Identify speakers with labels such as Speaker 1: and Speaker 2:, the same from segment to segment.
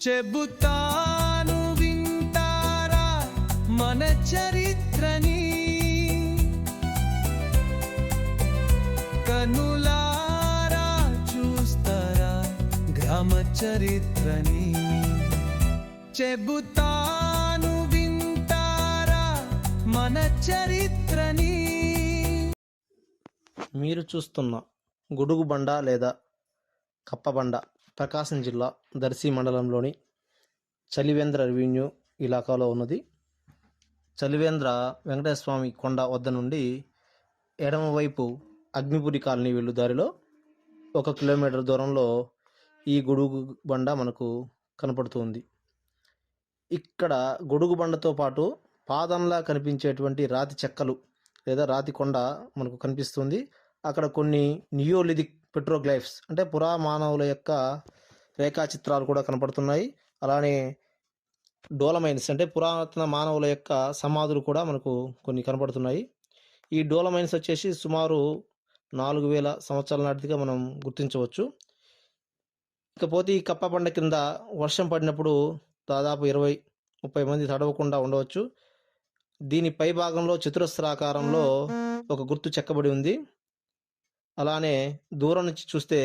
Speaker 1: చెబుతాను వింటారా మన చరిత్రని? కనులారా చూస్తారా గ్రామ చరిత్రని? చెబుతాను వింటారా మన చరిత్రని?
Speaker 2: మీరు చూస్తున్న గుడుగు బండ లేదా కప్పబండ ప్రకాశం జిల్లా దర్శి మండలంలోని చలివేంద్ర రెవెన్యూ ఇలాకాలో ఉన్నది. చలివేంద్ర వెంకటేశ్వర స్వామి కొండ వద్ద నుండి ఎడమవైపు అగ్నిపురి కాలనీ వెళ్ళు దారిలో ఒక కిలోమీటర్ దూరంలో ఈ గొడుగు బండ మనకు కనపడుతుంది. ఇక్కడ గొడుగు బండతో పాటు పాదంలా కనిపించేటువంటి రాతి చెక్కలు లేదా రాతి కొండ మనకు కనిపిస్తుంది. అక్కడ కొన్ని నియోలిథిక్ పెట్రోగ్లైఫ్స్ అంటే పురా మానవుల యొక్క రేఖాచిత్రాలు కూడా కనపడుతున్నాయి. అలానే డోలమైన్స్ అంటే పురాతన మానవుల యొక్క సమాధులు కూడా మనకు కొన్ని కనపడుతున్నాయి. ఈ డోలమైన్స్ వచ్చేసి సుమారు నాలుగు వేల సంవత్సరాల నాటిదిగా మనం గుర్తించవచ్చు. ఇకపోతే ఈ కప్ప పంట కింద వర్షం పడినప్పుడు దాదాపు ఇరవై ముప్పై మంది తడవకుండా ఉండవచ్చు. దీని పై భాగంలో చతురస్రాకారంలో ఒక గుర్తు చెక్కబడి ఉంది. అలానే దూరం నుంచి చూస్తే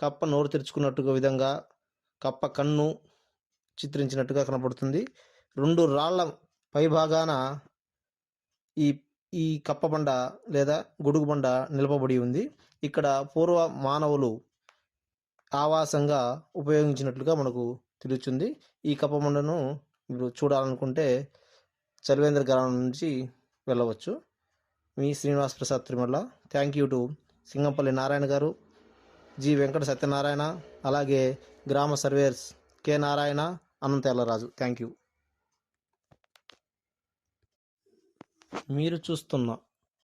Speaker 2: కప్ప నోరు తెరుచుకున్నట్టుగా విధంగా కప్ప కన్ను చిత్రించినట్టుగా కనపడుతుంది. రెండు రాళ్ళ పై భాగాన ఈ ఈ కప్ప బండ లేదా గొడుగు బండ నిలపబడి ఉంది. ఇక్కడ పూర్వ మానవులు ఆవాసంగా ఉపయోగించినట్లుగా మనకు తెలుస్తుంది. ఈ కప్ప బండను మీరు చూడాలనుకుంటే చలివేంద్ర గ్రామం నుంచి వెళ్ళవచ్చు. మీ Srinivas Prasad Tirumala. Thank you to Singampalli Narayana garu G Venkata Satyanarayana అలాగే గ్రామ surveyors K Narayana Anantha thank you మీరు చూస్తున్న